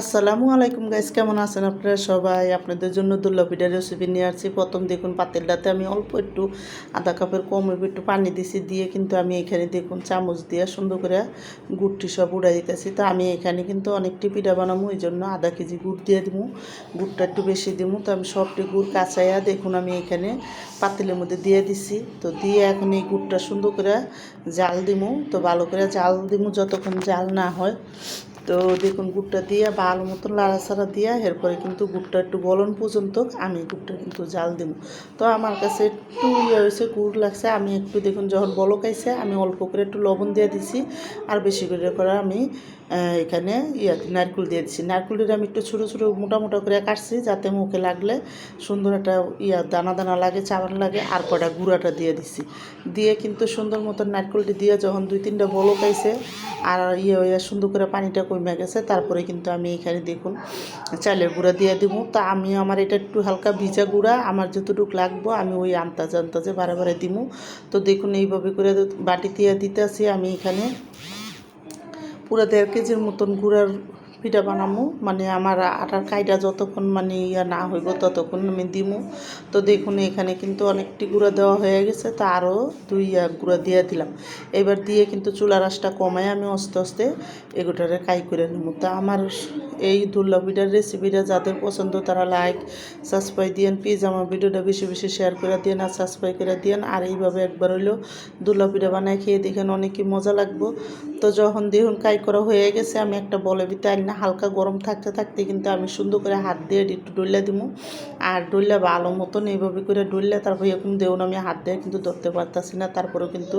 আসসালামু আলাইকুম গাইস কেমন আছেন আপনারা সবাই? আপনাদের জন্য দুর্লভিটা রেসিপি নিয়ে আসছি। প্রথম দেখুন পাতিলটাতে আমি অল্প একটু আধা কাপের কম একটু পানি দিছি, দিয়ে কিন্তু আমি এখানে দেখুন চামচ দিয়ে সুন্দর করে গুড়টি সব উড়াই দিতেছি। তো আমি এখানে কিন্তু অনেকটি পিঠা বানাবো, এই জন্য আধা কেজি গুড় দিয়ে দিব। গুড়টা একটু বেশি দিব, তো আমি সবটি গুড় কাঁচাইয়া দেখুন আমি এখানে পাতিলের মধ্যে দিয়ে দিছি। তো দিয়ে এখন এই গুড়টা সুন্দর করে জাল দিমু তো ভালো করে জাল দিমু যতক্ষণ জাল না হয়। তো দেখুন গুড়টা দিয়ে ভালো মতন লাড়াচাড়া দিয়ে, এরপরে কিন্তু গুড়টা একটু বলন পর্যন্ত আমি গুড়টা কিন্তু জাল দেবো তো আমার কাছে একটু ইয়ে হয়েছে, গুড় লাগছে, আমি একটু দেখুন যখন বলক আইছে, আমি অল্প করে একটু লবণ দিয়ে দিছি, আর বেশি করে করে আমি এখানে ইয়া নারকেল দিয়ে দিছি। নারকেলটা আমি একটু ছোটো ছোটো মোটা মোটা করে কাটছি, যাতে মুখে লাগলে সুন্দর একটা ইয়া দানা দানা লাগে চাবান লাগে, আর কটা গুঁড়াটা দিয়ে দিছি। দিয়ে কিন্তু সুন্দর মতন নারকেলটি দিয়ে যখন দুই তিনটা বলক আইছে আর ইয়ে হয়ে সুন্দর করে পানিটা কমে গেছে। তারপরে কিন্তু আমি এখানে দেখুন, চালের গুঁড়া দিয়ে দিব তা আমি আমার এটা একটু হালকা ভিজা গুঁড়া, আমার যতটুকু লাগবো আমি ওই আন্তাজ আন্তাজে বারে বারে দিব তো দেখুন, এইভাবে করে বাটি দিয়ে দিতে আসি আমি এখানে। পুরা দেড় কেজির মতন গুঁড়ার পিঠা বানামু। মানে আমার আটার কাইটা যতক্ষণ মানে ইয়া না হইব ততক্ষণ আমি দিমু। তো দেখুন, এখানে কিন্তু অনেকটি গুঁড়া দেওয়া হয়ে গেছে। তো আরও দুই গুঁড়া দিয়ে দিলাম। এবার দিয়ে কিন্তু চুলা রাসটা কমায় আমি আস্তে আস্তে এগুটারে কাই করে নেব। তা আমার এই দুর্লভ পিঠার রেসিপিটা যাদের পছন্দ তারা লাইক সাবস্ক্রাইব দিয়েন। প্লিজ আমার ভিডিওটা বেশি বেশি শেয়ার করে দিয়েন আর সাবস্ক্রাইব করে দিয়েন। আর এইভাবে একবার হইলেও দুর্লভ পিঠা বানায় খেয়ে দেখেন অনেকই মজা লাগবো। তো যখন দেখুন কাই করা হয়ে গেছে, আমি একটা বলে ভিতরে আনি না, হালকা গরম থাকতে থাকতে কিন্তু আমি সুন্দর করে হাত দিয়ে একটু ডইলা দিব আর ডইলা ভালো মতন এইভাবে করে ডইলা, তারপর এরকম দেউন আমি হাত দিয়ে কিন্তু ধরতে পারতাছি না, তারপরেও কিন্তু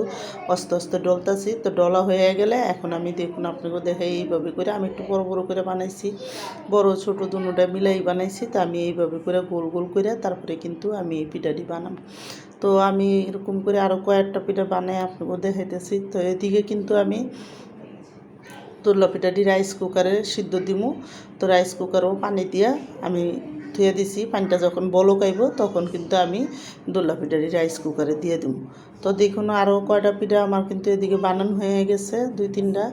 আস্তে আস্তে ডলতাছি। তো ডলা হয়ে গেলে এখন আমি দেখুন আপনাকে দেখে এইভাবে করে আমি একটু বড় বড় করে বানাইছি। বড় ছোট দুটোটা মিলাই বানাইছি, তো আমি এইভাবে করে গোল গোল করে তারপরে কিন্তু আমি এই পিঠাটি বানাবো। তো আমি এরকম করে আরও কয়েকটা পিঠা বানাই আপনাকে দেখাইতেছি। তো এদিকে কিন্তু আমি তুল্লা পিঠাটি রাইস কুকারে সিদ্ধ দিমু। তো রাইস কুকারও পানি দিয়া আমি ধুয়ে দিছি, পানিটা যখন বলকাইব তখন কিন্তু আমি দোল্লা পিঠাটি রাইস কুকারে দিয়ে দিব। তো দেখুন আরও কয়টা পিঠা আমার কিন্তু এদিকে বানানো হয়ে গেছে, দুই তিনটা।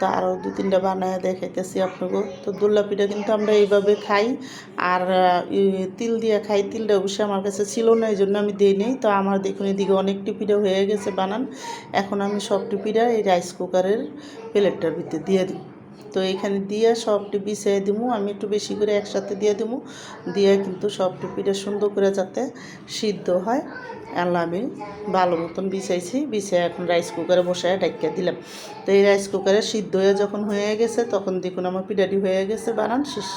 তা আরও দুই তিনটা বানায় দেখাইতেছি আপনাকে। তো দোল্লা পিঠা কিন্তু আমরা এইভাবে খাই আর তিল দিয়ে খাই, তিলটা অবশ্যই আমার কাছে ছিল না এই জন্য আমি দিই নেই। তো আমার দেখুন এদিকে অনেকটি পিঠা হয়ে গেছে বানান। এখন আমি সবটি পিঠা এই রাইস কুকারের প্লেটটার ভিতরে দিয়ে দিই তো এখানে দিয়ে সবটি বিছিয়ে দিমু, আমি একটু বেশি করে একসাথে দিয়ে দিমু। দিয়ে কিন্তু সবটি পিঠে সুন্দর করে যাতে সিদ্ধ হয়। আল্লাহ আমি ভালো মতন বিছাইছি, বিছিয়ে এখন রাইস কুকারে বসে ডাকিয়ে দিলাম। তো এই রাইস কুকারে সিদ্ধ হয়ে যখন হয়ে গেছে, তখন দেখুন আমার পিঠাটি হয়ে গেছে, বানান শেষ।